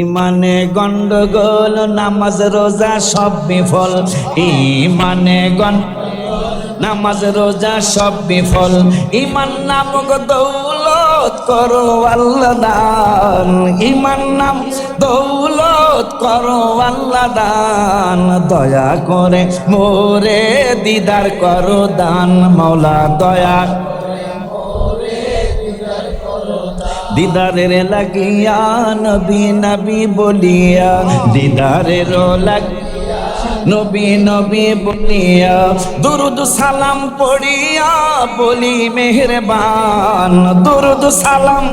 ইমানে গন্ডগোল, নামাজ, রোজা সব বিফল। ইমানে গন নামাজ, রোজা সব বিফল। ইমান নামক দৌলত করো আল্লাহ দান। ইমান নাম দৌলত করো আল্লাহ দান। দয়া করে মোরে দিদার করো দান। মৌলা দয়া দিদারের লাগিয়া, নবী নবী বলিয়া, দিদারের লাগ, নবী নবী বলিয়া, দুরুদ সালাম পড়িয়া বলি মেহরবান, দুরুদ সালাম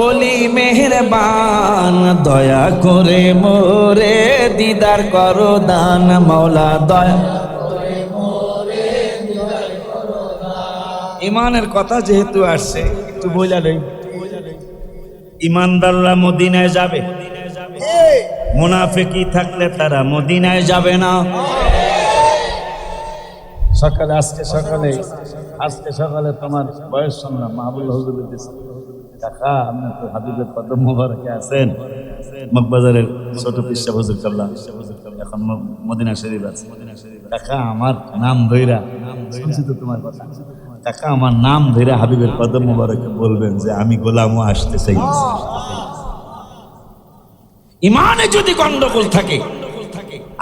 বলি মেহরবান, দয়া করে মোরে দিদার করো দান মৌলা দয়া ইমানের কথা যেহেতু আসছে, একটু বোঝা নেই ইমানদাররা মদিনায় যাবে। মুনাফেকি থাকলে তারা মদিনায় যাবে না। সকালে আজকে সকালে আজকে সকালে তোমার বয়স শুনলাম মাহবুল হুজুর কাকা আপনি তো হাবিবের কদম মোবারকে আছেন। মগবাজারের ছোট পিসা হুজুর কাবলা এখন মদিনা শরীফ আছে। কাকা আমার নাম ধইরা শুনছি তো তোমার কথা। কাকা আমার নাম ধরে হাবিবের কদম মোবারকে বলবেন যে আমি গোলামও আসতে চাই। ইমানে যদি গন্ডগোল থাকে,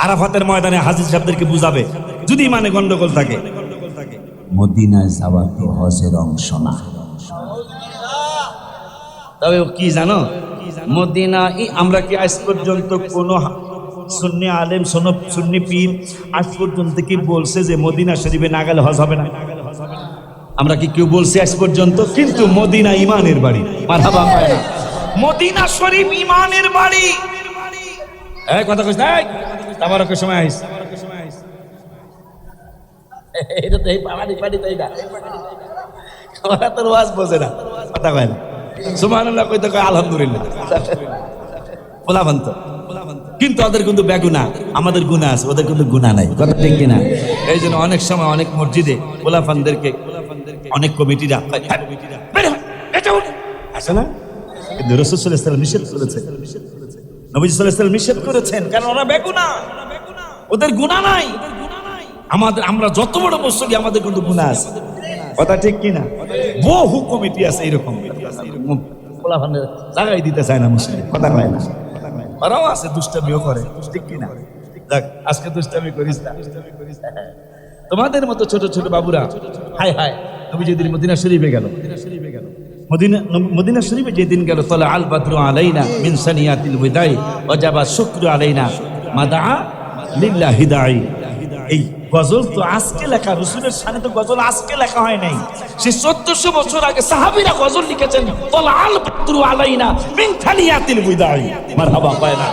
আরাফাতের ময়দানে হাজির সাহেবদেরকে বুঝাবে, যদি ইমানে গন্ডগোল থাকে। মদিনায় যাওয়া তো হজের অংশ না। তবে কি জানো? মদিনা আমরা কি আজ পর্যন্ত কোন সুন্নি আলেম সোনব সুন্নি পীর আজ পর্যন্ত কি বলছে যে মদিনা শরীফে না গেলে হজ হবে না? আমরা কি কেউ বলছি আজ পর্যন্ত? কিন্তু মদিনা ইমানের বাড়ি। মারহাবা পায় না মদিনা শরীফ ইমানের বাড়ি। এই কথা কইছ সময় আইস। এটা তো এই পাড়ানি পাড়ি তাই না? ওরা তোর ওয়াজ বোঝে না। কথা কয় না। সুবহানাল্লাহ কইতে কয় আলহামদুলিল্লাহ। পোলাভান্ত কিন্তু ওদের কিন্তু বেগুনা আমাদের গুণা আছে ওদের কিন্তু গুণা নাই। কথা ঠিক কিনা? এই জন্য অনেক সময় অনেক মসজিদে পোলাফানদেরকে অনেক কমিটিরা কয়, "হ্যাঁ, বের হ, এটা উঠ।" আসে না? কিন্তু রসুল সাল্লাল্লাহু নিষেধ করেছে নবী সাল্লাল্লাহু নিষেধ করেছেন। কারণ ওরা বেগুনা। ওদের গুণা নাই। আমাদের আমরা যত বড় মুসলি আমাদের কিন্তু গুণা আছে। কথা ঠিক কিনা বহু কমিটি আছে এরকম। দিতে চায় না মুসলিম কথা কয় না। ওরাও আছে দুষ্টামিও করে। ঠিক কিনা যাক আজকে দুষ্টামি করিস না। তোমাদের মতো ছোট ছোট বাবুরা হাই হাই তুমি যেদিন মদিনা শরীফে গেল, মদিনা মদিনা শরীফে যেদিন গেল তলা আল বাদরু আলাইনা মিন সানিয়াতিল বিদাই শুক্র আলাইনা মাদা লিল্লাহ হিদাই এই গজল তো আজকে লেখা, রসুলের সামনে তো গজল আজকে লেখা হয় নাই। সে চোদ্দশো বছর আগে সাহাবিরা গজল লিখেছেন তলা আল বাদরু আলাইনা মিন সানিয়াতিল বিদাই মারহাবা পায় না।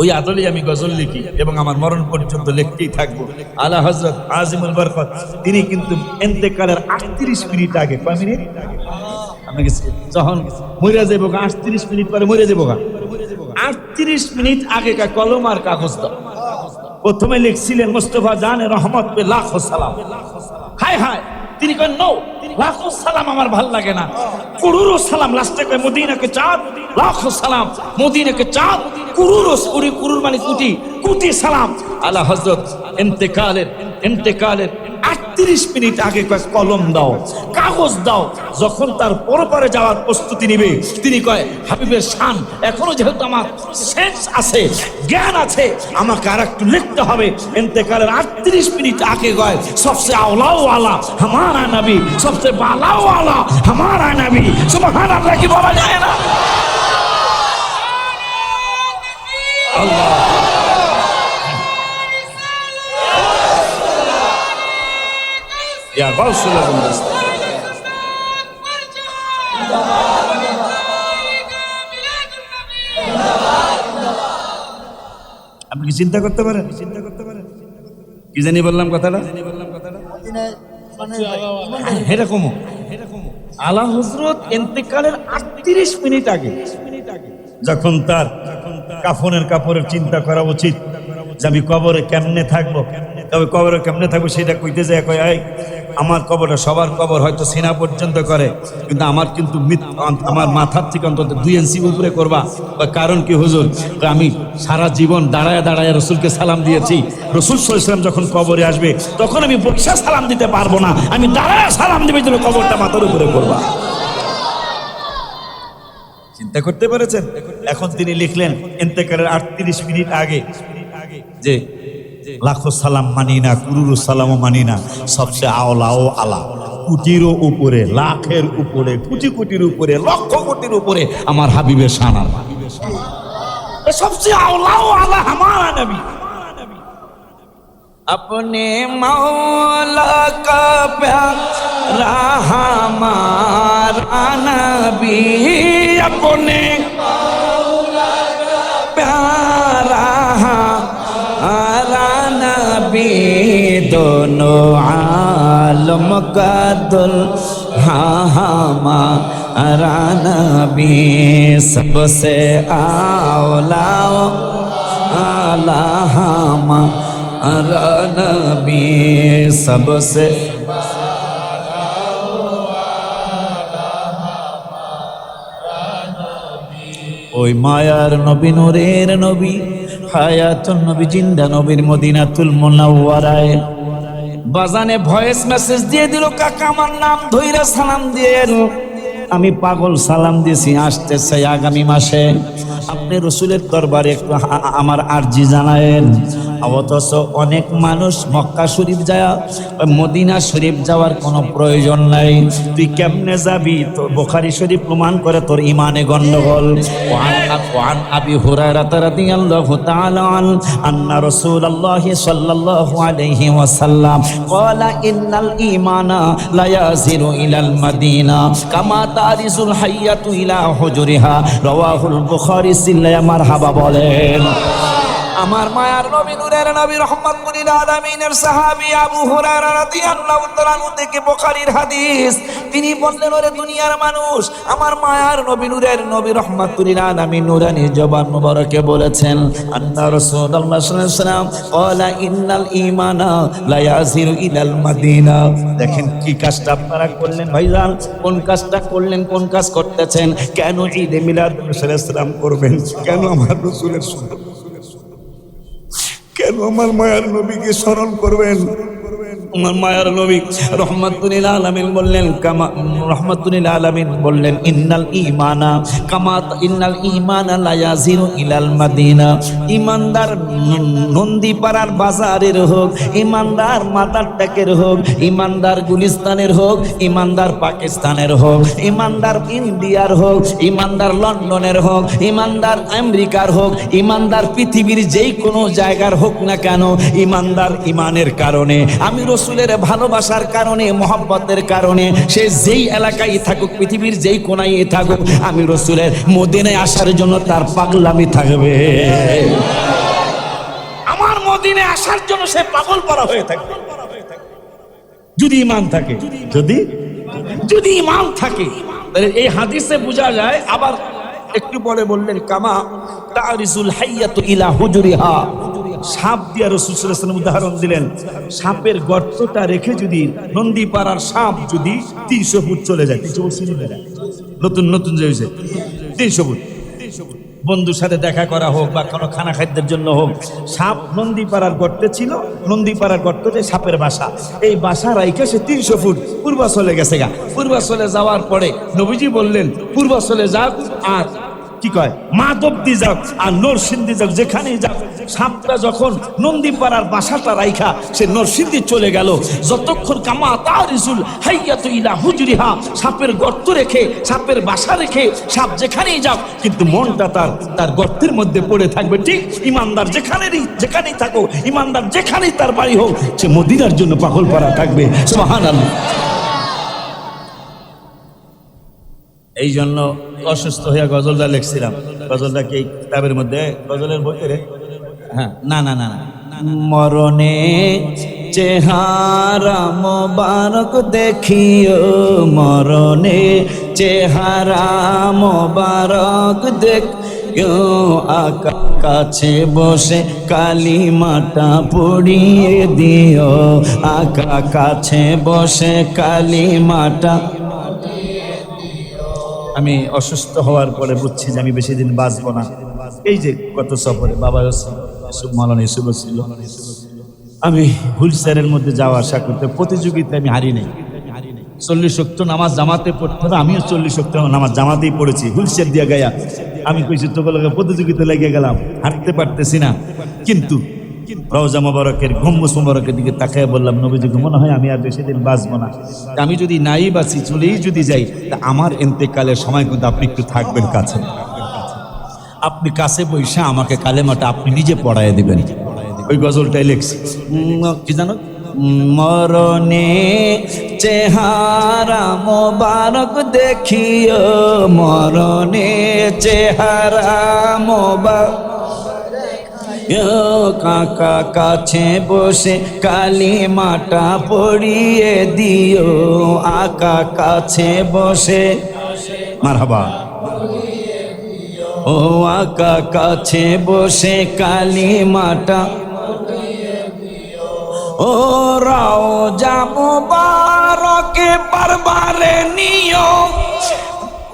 ওই আদলেই আমি গজল লিখি এবং আমার মরণ পর্যন্ত লিখতেই থাকব। আলা হজরত আজিমুল বরকত, তিনি কিন্তু এন্তেকালের আটত্রিশ মিনিট আগে, কয় মিনিট? আমি যখন মরে যাব আটত্রিশ মিনিট পরে মরে যাব আটত্রিশ মিনিট আগে কলম আর কাগজ দাও। প্রথমে লিখছিলেন, মুস্তফা জানে রহমত পে লাখো সালাম। হায় হায়, তিনি কয় নো লাখো সালাম আমার ভালো লাগে না। কুরুরো সালাম, লাস্টে কয়, মদিনাকে চাঁদ। লাখো সালাম, মদিনাকে চাঁদ। কুরুরো কুড়ি কুরুর মানে কুটি। কুটি সালাম। আলা হজরত ইন্তেকালের ইন্তেকালের আটত্রিশ মিনিট আগে কয় কলম দাও কাগজ দাও। যখন তার পরপারে যাওয়ার প্রস্তুতি নিবে তিনি কয় হাবিবের শান এখনও যেহেতু আমার সেন্স আছে জ্ঞান আছে আমাকে আর একটু লিখতে হবে। এতেকালের আটত্রিশ মিনিট আগে গয় সবচেয়ে আওলাও আলা হামারা নবী সবসে বালাও আলা হামারা নবী। সুবহান আল্লাহ কি বলা যায় না ইয়া গাউসুল আজম আপনি কি চিন্তা করতে পারেন চিন্তা করতে পারেন? কি জানি বললাম কথাটা? এরকম আলা হজরত এতেকালের আটত্রিশ মিনিট আগে, যখন তার কাফনের কাপড়ের চিন্তা করা উচিত যে আমি কবরে কেমনে থাকব? তবে কবরে কেমনে থাকব সেটা কইতে যায় কয় "এই, আমার কবরটা সবার কবর হয়তো সিনা পর্যন্ত করে কিন্তু আমার কিন্তু আমার মাথার থেকে অন্তত দুই ইঞ্চি উপরে করবা। কারণ কি হুজুর? আমি সারা জীবন দাঁড়ায় দাঁড়ায় রসুলকে সালাম দিয়েছি। রসুল সাল্লাম যখন কবরে আসবে তখন আমি বৈশা সালাম দিতে পারব না। আমি দাঁড়ায় সালাম দিবে জন্য কবরটা মাথার উপরে করবা। চিন্তা করতে পেরেছেন? এখন তিনি লিখলেন ইন্তেকারের আটত্রিশ মিনিট আগে যে লাখো সালাম মানি না কুরুরু সালামও মানি না সবচেয়ে আওলা ও আলা কোটিরও উপরে লাখের উপরে কোটি কোটির উপরে লক্ষ কোটির উপরে আমার হাবিবের সানার সবচেয়ে আওলা ও আলা আমার নবী अपने मौला का प्यारा हमारा नबी अपने কোনো আলম কাদল হামা রানবি সবসে আওলাও আলা হামা রানবি সবসে ওই মায়ার নবী, নূরের নবী, হায়াতুন নবী, জিন্দা নবীর মদিনাতুল মুনাওয়ারায়। বাজানে ভয়েস মেসেজ দিয়ে দিল, কাকা, আমার নাম ধৈরা সালাম দিয়ে। আমি পাগল সালাম দিয়েছি চাই আগামী মাসে আপনি রসুলের দরবারে একটু আমার আর্জি জানায়েন অথচ অনেক মানুষ মক্কা শরীফ যায় মদিনা শরীফ যাওয়ার কোনো প্রয়োজন নাই। তুই কেমনে যাবি? তোর বোখারি শরীফ প্রমাণ করে তোর ইমানে গন্ডগোল। ওয়ান আব- হুরায়রা রাদিয়াল্লাহু তাআলা আন আন্না রাসূলুল্লাহ সাল্লাল্লাহু আলাইহি ওয়াসাল্লাম ক্বালা, ইন্নাল ঈমানা লা ইয়াজিরু ইলাল মাদিনা, কামা তারিসুল হাইয়াতু ইলা হুজুরিহা। রাওয়াহুল বুখারী সিল্লা মারহাবা বলেন। আমার মায়ার নবী, নূরের নবী রহমতুল আলামিনের সাহাবী আবু হুরায়রা রাদিয়াল্লাহু তাআলা থেকে বুখারীর হাদিস। তিনি বললেন, ওরে দুনিয়ার মানুষ, আমার মায়ার নবী, নূরের নবী রহমতুল আলামিন নূরানি জবান মুবারকে বলেছেন, আন্না রাসূলুল্লাহ সাল্লাল্লাহু আলাইহি ওয়াসাল্লাম ক্বালা, ইন্নাল ঈমানা লা ইয়াজিরু ইলাল মাদিনা। দেখেন কি কাজটা আপনারা করলেন ভাইজান, কোন কাজটা করলেন, কোন কাজ করতেছেন, কেন ঈদে মিলাদ সালাম করবেন, কেন আমার রাসূলের সুন্নাত কেন আমার মায়ার নবীকে স্মরণ করবেন। বললেন, কামা বললেন, ইন্নাল ঈমানা, কামা ইন্নাল ইলাল মাদিনা। ঈমানদার নন্দীপাড়ার বাজারের হোক হোক গুলিস্তানের হোক, ঈমানদার পাকিস্তানের হোক, ঈমানদার ইন্ডিয়ার হোক, ঈমানদার লন্ডনের হোক, ঈমানদার আমেরিকার হোক ইমানদার পৃথিবীর যেই কোনো জায়গার হোক না কেন ইমানদার ঈমানের কারণে। আমি রসুলের ভালোবাসার কারণে মহব্বতের কারণে সে যেই এলাকায় থাকুক পৃথিবীর যেই কোনায় থাকুক আমি রসুলের মদিনায় আসার জন্য তার পাগলামি থাকবে। আমার মদিনে আসার জন্য সে পাগল পরা হয়ে থাকবে। যদি ইমান থাকে। যদি? যদি ইমান থাকে। এই হাদিসে বোঝা যায় আবার একটু পরে বললেন কামা তারিসুল হাইয়াতু ইলা হুজুরিহা। সাপ দিয়া রসুল সাল্লাল্লাহু উদাহরণ দিলেন, সাপের গর্তটা রেখে যদি নন্দীপাড়ার সাপ যদি তিনশো ফুট চলে যায়, তিনশো ফুট? নতুন নতুন যে তিনশো ফুট। বন্ধুর সাথে দেখা করা হোক বা কোনো খানা খাদ্যের জন্য হোক, সাপ নন্দীপাড়ার গর্তে ছিল, নন্দীপাড়ার গর্ততে সাপের বাসা। এই বাসা রাইকে সে তিনশো ফুট পূর্বাচলে গেছে গা। পূর্বাচলে যাওয়ার পরে নবীজি বললেন, পূর্বাচলে যাক আর কি কয়? মাধবদি যাক আর নরসিংদী যাক, যেখানেই যাক, সাপটা যখন নন্দীপাড়ার বাসাটা রাইখা, সে নরসিংদী চলে গেল। যতক্ষণ কামা তারিজুল হাইয়াতু ইলা হুজরিহা, সাপের গর্ত রেখে, সাপের বাসা রেখে, সাপ যেখানেই যাক, কিন্তু মনটা তার তার গর্তের মধ্যে পড়ে থাকবে। ঠিক ইমানদার যেখানেই যেখানেই থাকো ইমানদার যেখানেই তার বাড়ি হোক, সে মদিনার জন্য পাগল পাড়া থাকবে। সুবহানাল্লাহ। এই জন্য অসুস্থ হইয়া গজলটা লিখছিলাম। গজলটা কি কিতাবের মধ্যে? গজলের বইতে রে? হ্যাঁ না না না না মরণে চেহারা মোবারক দেখিও, মরণে চেহারা মোবারক দেখ আকা কাছে বসে কালিমাটা পড়িয়ে দিও। আকা কাছে বসে কালিমাটা আমি অসুস্থ হওয়ার পরে বুঝছি যে আমি বেশি দিন বাঁচবো না। এই যে কত সফরে বাবা ইসুফ মালান ইসুফ ছিল। আমি হুইল চেয়ারের মধ্যে যাওয়া আসা করতে প্রতিযোগিতায় আমি হারি নাই। চল্লিশ শক্ত নামাজ জামাতে পড়তে আমিও চল্লিশ শক্ত নামাজ জামাতেই পড়েছি, হুইল চেয়ার দিয়ে গায়া। আমি কইছি, তোকে প্রতিযোগিতা লেগে গেলাম, হাঁটতে পারতেছি না। কিন্তু রওজা মোবারকের গম্বুজ মোবারকের দিকে তাকায় বললাম, নবীজিকে মনে হয় আমি আর বেশি দিন বাঁচবো না। আমি যদি নাই বাঁচি, চলেই যদি যাই, তা আমার এন্তেকালের সময় কিন্তু আপনি একটু থাকবেন কাছে। আপনি কাছে বৈশা আমাকে কালেমাটা আপনি নিজে পড়ায় দিবেন। ওই গজলটাই লেখছি। কি জানো? মরণে চেহারা মোবারক দেখিও, মরণে চেহারা মোবারক কাকা কাছে বসে কালী মাটা পড়িয়ে দিও। আকা কাছে বসে। মারহাবা। ও আকা কাছে বসে কালী মাটা ও রাও যাব বারকে বারবারে নিও।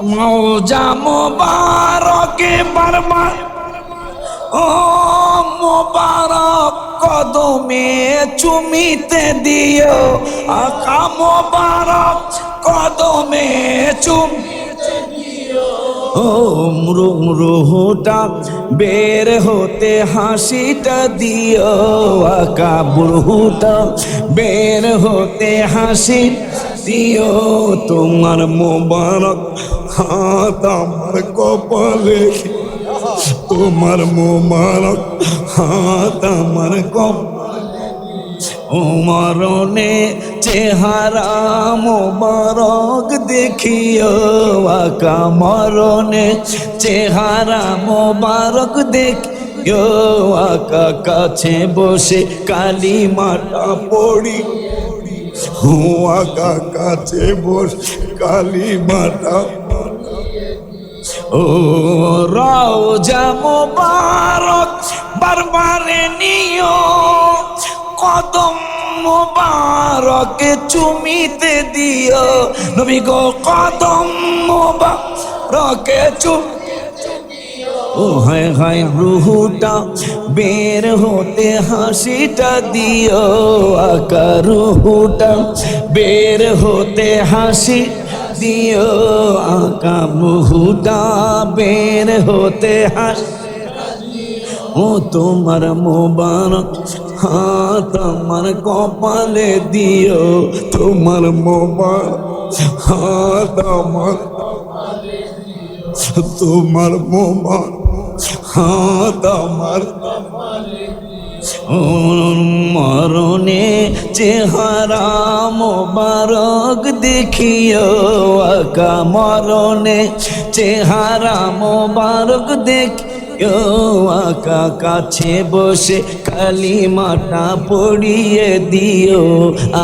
মৌজা মোবারকে বারবার ও মোবারক কদমে চুমিতে দিও। আকা মোবারক কদমে চুম ও মরু মরুটা বের হতে হাসিটা দিও। আকা বুড়হুটা বের হতে হাসি দিও। তোমার মোবারক হাত আমার কপালে তোমার মোবারক হাত আমার কপ ও মরণে চেহারা মোবারক দেখিও, আকা মরণে চেহারা মোবারক দেখিও, আকা কাছে বসে কালী মাটা পড়ি হুয়াকা কাছে বসে কালী মাটা ও রওজা মোবারক বারবারে নিও। কদম মোবারক চুমিতে দিও। নবী গো, কদম মোবারক চুম ও হায় হায় রুহুটা বের হতে হাসিটা দিও। আকা রুহুটা বের হতে হাসি দিও আকা রুহুটা বের হতে হাসি। ও তোমার মোবারক হাত আমার কপালে দিও। তোমার মোবারক হাত আমার তোমার মোবারক হাত আমার মরণে চেহারা মোবারক দেখিও আকা মরণে চেহারা মোবারক দেখিও আকা কাছে বসে কালী মাটা পড়িয়ে দিও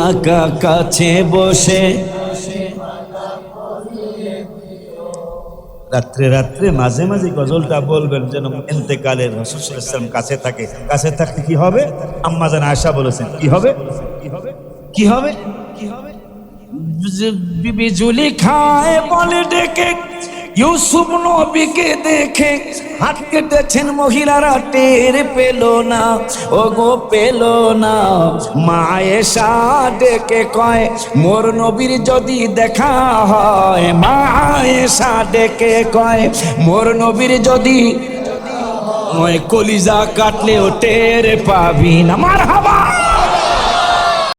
আকা কাছে বসে রাত্রে রাত্রে মাঝে মাঝে গজলটা বলবেন যেন এতেকালের রসুল ইসলাম কাছে থাকে। কাছে থাকতে কি হবে? আম্মা যেন আশা বলেছেন, কি হবে? কি হবে? কি হবে কি হবে বিজুলি খায় বলে ডেকে ইউসুফ নবীকে দেখে হাত কেটেছেন মহিলারা, টের পেল না। ও গো পেল না। মায়েশা ডেকে কয়, মোর নবীর যদি দেখা হয়। মায়েশা ডেকে কয়, মোর নবীর যদি কলিজা কাটলেও টের পাবি না। মার হাবা